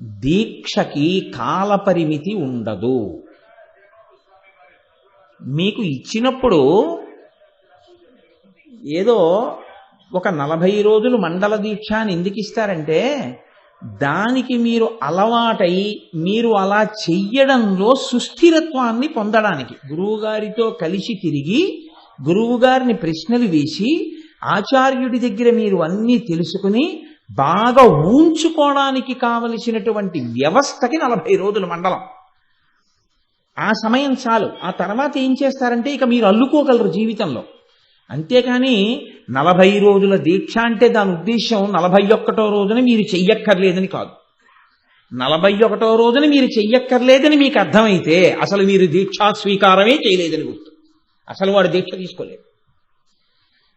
దీక్షకి కాలపరిమితి ఉండదు. మీకు ఇచ్చినప్పుడు ఏదో ఒక నలభై రోజులు మండల దీక్ష అని ఎందుకు ఇస్తారంటే దానికి మీరు అలవాటై మీరు అలా చెయ్యడంలో సుస్థిరత్వాన్ని పొందడానికి. గురువుగారితో కలిసి తిరిగి గురువుగారిని ప్రశ్నలు వేసి ఆచార్యుడి దగ్గర మీరు అన్నీ తెలుసుకుని బాగా ఊంచుకోవడానికి కావలసినటువంటి వ్యవస్థకి నలభై రోజుల మండలం. ఆ సమయం చాలు. ఆ తర్వాత ఏం చేస్తారంటే ఇక మీరు అల్లుకోగలరు జీవితంలో. అంతేకాని నలభై రోజుల దీక్ష అంటే దాని ఉద్దేశం నలభై ఒక్కటో రోజున మీరు చెయ్యక్కర్లేదని కాదు. నలభై ఒకటో రోజున మీరు చెయ్యక్కర్లేదని మీకు అర్థమైతే అసలు మీరు దీక్షా స్వీకారమే చేయలేదని గుర్తు. అసలు వాడు దీక్ష తీసుకోలేదు.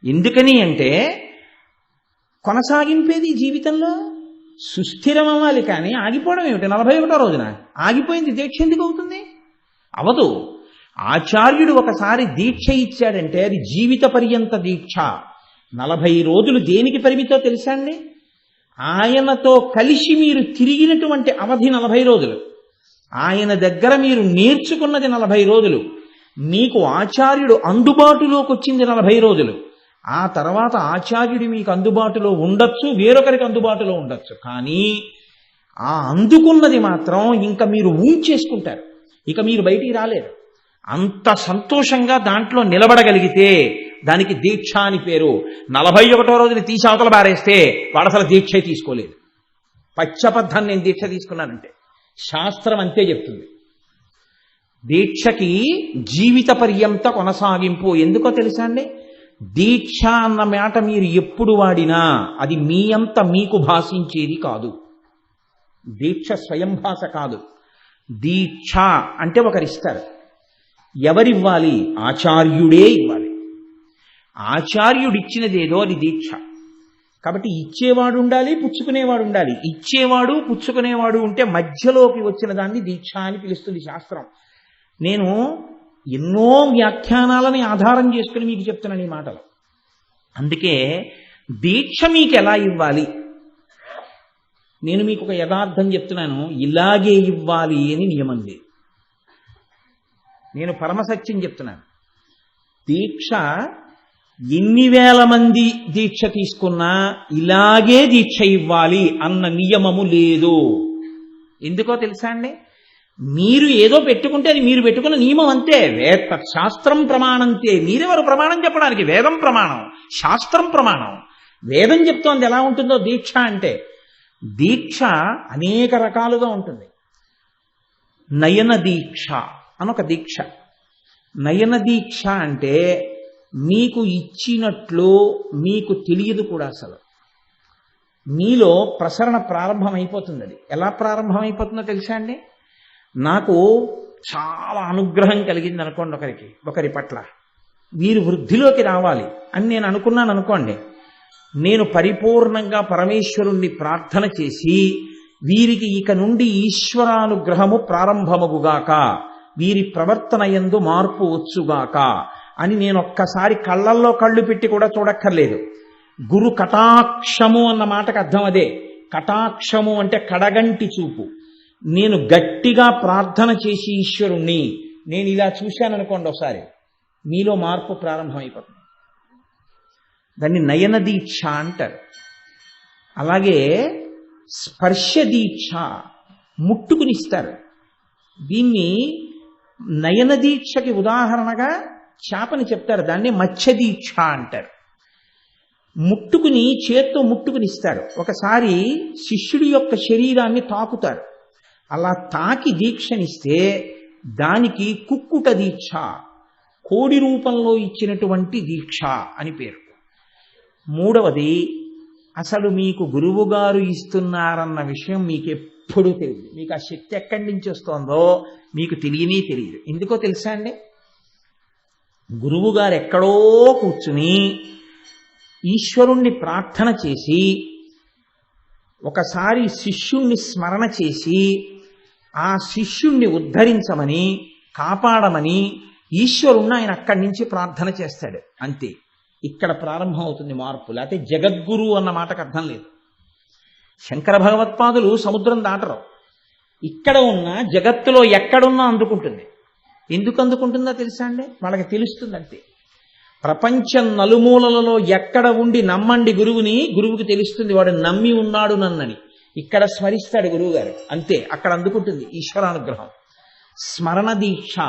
ఎందుకని అంటే కొనసాగింపేది జీవితంలో సుస్థిరం అవ్వాలి కానీ ఆగిపోవడం ఏమిటి? నలభై ఒకటో రోజున ఆగిపోయింది దీక్ష ఎందుకు అవుతుంది? అవదు. ఆచార్యుడు ఒకసారి దీక్ష ఇచ్చాడంటే అది జీవిత పర్యంత దీక్ష. నలభై రోజులు దేనికి పరిమితో తెలుసా అండి? ఆయనతో కలిసి మీరు తిరిగినటువంటి అవధి నలభై రోజులు. ఆయన దగ్గర మీరు నేర్చుకున్నది నలభై రోజులు. మీకు ఆచార్యుడు అందుబాటులోకి వచ్చింది నలభై రోజులు. ఆ తర్వాత ఆచార్యుడు మీకు అందుబాటులో ఉండొచ్చు వేరొకరికి అందుబాటులో ఉండొచ్చు. కానీ ఆ అందుకున్నది మాత్రం ఇంకా మీరు ఊంచేసుకుంటారు ఇక మీరు బయటికి రాలేరు. అంత సంతోషంగా దాంట్లో నిలబడగలిగితే దానికి దీక్ష అని పేరు. నలభై ఒకటో రోజుని తీసి అవతల బారేస్తే వాడు అసలు దీక్ష తీసుకోలేదు. పచ్చబద్ధాన్ని నేను దీక్ష తీసుకున్నానంటే. శాస్త్రం అంతే చెప్తుంది. దీక్షకి జీవిత పర్యంత కొనసాగింపు ఎందుకో తెలుసా అండి? దీక్ష అన్న మాట మీరు ఎప్పుడు వాడినా అది మీ అంత మీకు భాషించేది కాదు. దీక్ష స్వయం భాష కాదు. దీక్ష అంటే ఒకరిస్తారు. ఎవరివ్వాలి? ఆచార్యుడే ఇవ్వాలి. ఆచార్యుడిచ్చినదేదో అది దీక్ష. కాబట్టి ఇచ్చేవాడు ఉండాలి పుచ్చుకునేవాడు ఉండాలి. ఇచ్చేవాడు పుచ్చుకునేవాడు ఉంటే మధ్యలోకి వచ్చిన దాన్ని దీక్ష అని పిలుస్తుంది శాస్త్రం. నేను ఎన్నో వ్యాఖ్యానాలని ఆధారం చేసుకుని మీకు చెప్తున్నాను ఈ మాటలు. అందుకే దీక్ష మీకు ఎలా ఇవ్వాలి? నేను మీకు ఒక యథార్థం చెప్తున్నాను. ఇలాగే ఇవ్వాలి అని నియమం లేదు. నేను పరమసత్యం చెప్తున్నాను. దీక్ష ఎన్ని వేల మంది దీక్ష తీసుకున్నా ఇలాగే దీక్ష ఇవ్వాలి అన్న నియమము లేదు. ఎందుకో తెలుసా అండి? మీరు ఏదో పెట్టుకుంటే అది మీరు పెట్టుకున్న నియమం అంతే. వేద శాస్త్రం ప్రమాణంతే మీరెవరు ప్రమాణం చెప్పడానికి? వేదం ప్రమాణం. శాస్త్రం ప్రమాణం. వేదం చెప్తోంది ఎలా ఉంటుందో దీక్ష అంటే దీక్ష అనేక రకాలుగా ఉంటుంది. నయన దీక్ష అనొక దీక్ష. నయన దీక్ష అంటే మీకు ఇచ్చినట్లు మీకు తెలియదు కూడా అసలు. మీలో ప్రసరణ ప్రారంభమైపోతుంది అది. ఎలా ప్రారంభమైపోతుందో తెలుసా అండి? నాకు చాలా అనుగ్రహం కలిగింది అనుకోండి ఒకరికి ఒకరి పట్ల. వీరు వృద్ధిలోకి రావాలి అని నేను అనుకున్నాను అనుకోండి. నేను పరిపూర్ణంగా పరమేశ్వరుణ్ణి ప్రార్థన చేసి వీరికి ఇక నుండి ఈశ్వరానుగ్రహము ప్రారంభమగుగాక వీరి ప్రవర్తన ఎందు మార్పు వచ్చుగాక అని నేను ఒక్కసారి కళ్ళల్లో కళ్ళు పెట్టి కూడా చూడక్కర్లేదు. గురు కటాక్షము అన్న మాటకు అర్థం అదే. కటాక్షము అంటే కడగంటి చూపు. నేను గట్టిగా ప్రార్థన చేసి ఈశ్వరుణ్ణి నేను ఇలా చూశాను అనుకోండి ఒకసారి మీలో మార్పు ప్రారంభమైపోతుంది. దాన్ని నయన దీక్ష అంటారు. అలాగే స్పర్శ దీక్ష ముట్టుకునిస్తారు. దీన్ని నయన దీక్షకి ఉదాహరణగా చేపని చెప్తారు దాన్ని మత్స్య దీక్ష అంటారు. ముట్టుకుని చేత్తో ముట్టుకునిస్తారు. ఒకసారి శిష్యుడి యొక్క శరీరాన్ని తాకుతారు. అలా తాకి దీక్షనిస్తే దానికి కుక్కుట దీక్ష కోడి రూపంలో ఇచ్చినటువంటి దీక్ష అని పేరు. మూడవది అసలు మీకు గురువుగారు ఇస్తున్నారన్న విషయం మీకు ఎప్పుడూ తెలియదు. మీకు ఆ శక్తి ఎక్కడి నుంచి వస్తుందో మీకు తెలియనే తెలియదు. ఎందుకో తెలుసా అండి? గురువుగారు ఎక్కడో కూర్చుని ఈశ్వరుణ్ణి ప్రార్థన చేసి ఒకసారి శిష్యుణ్ణి స్మరణ చేసి ఆ శిష్యుణ్ణి ఉద్ధరించమని కాపాడమని ఈశ్వరుణ్ణి ఆయన అక్కడి నుంచి ప్రార్థన చేస్తాడు. అంతే. ఇక్కడ ప్రారంభం అవుతుంది మార్పు. లేకపోతే జగద్గురు అన్న మాటకు అర్థం లేదు. శంకర భగవత్పాదులు సముద్రం దాటరు. ఇక్కడ ఉన్న జగత్తులో ఎక్కడున్నా అందుకుంటుంది. ఎందుకు అందుకుంటుందో తెలుసా అండి? వాళ్ళకి తెలుస్తుంది అంతే. ప్రపంచం నలుమూలలలో ఎక్కడ ఉండి నమ్మండి గురువుని గురువుకి తెలుస్తుంది వాడు నమ్మి ఉన్నాడు నన్నని. ఇక్కడ స్మరిస్తాడు గురువు గారు అంతే అక్కడ అందుకుంటుంది ఈశ్వరానుగ్రహం. స్మరణ దీక్ష.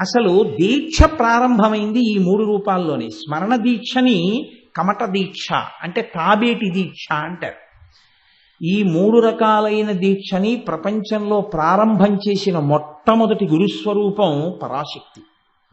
అసలు దీక్ష ప్రారంభమైంది ఈ మూడు రూపాల్లోనే. స్మరణ దీక్షని కమట దీక్ష అంటే తాబేటి దీక్ష అంటారు. ఈ మూడు రకాలైన దీక్షని ప్రపంచంలో ప్రారంభం చేసిన మొట్టమొదటి గురుస్వరూపం పరాశక్తి.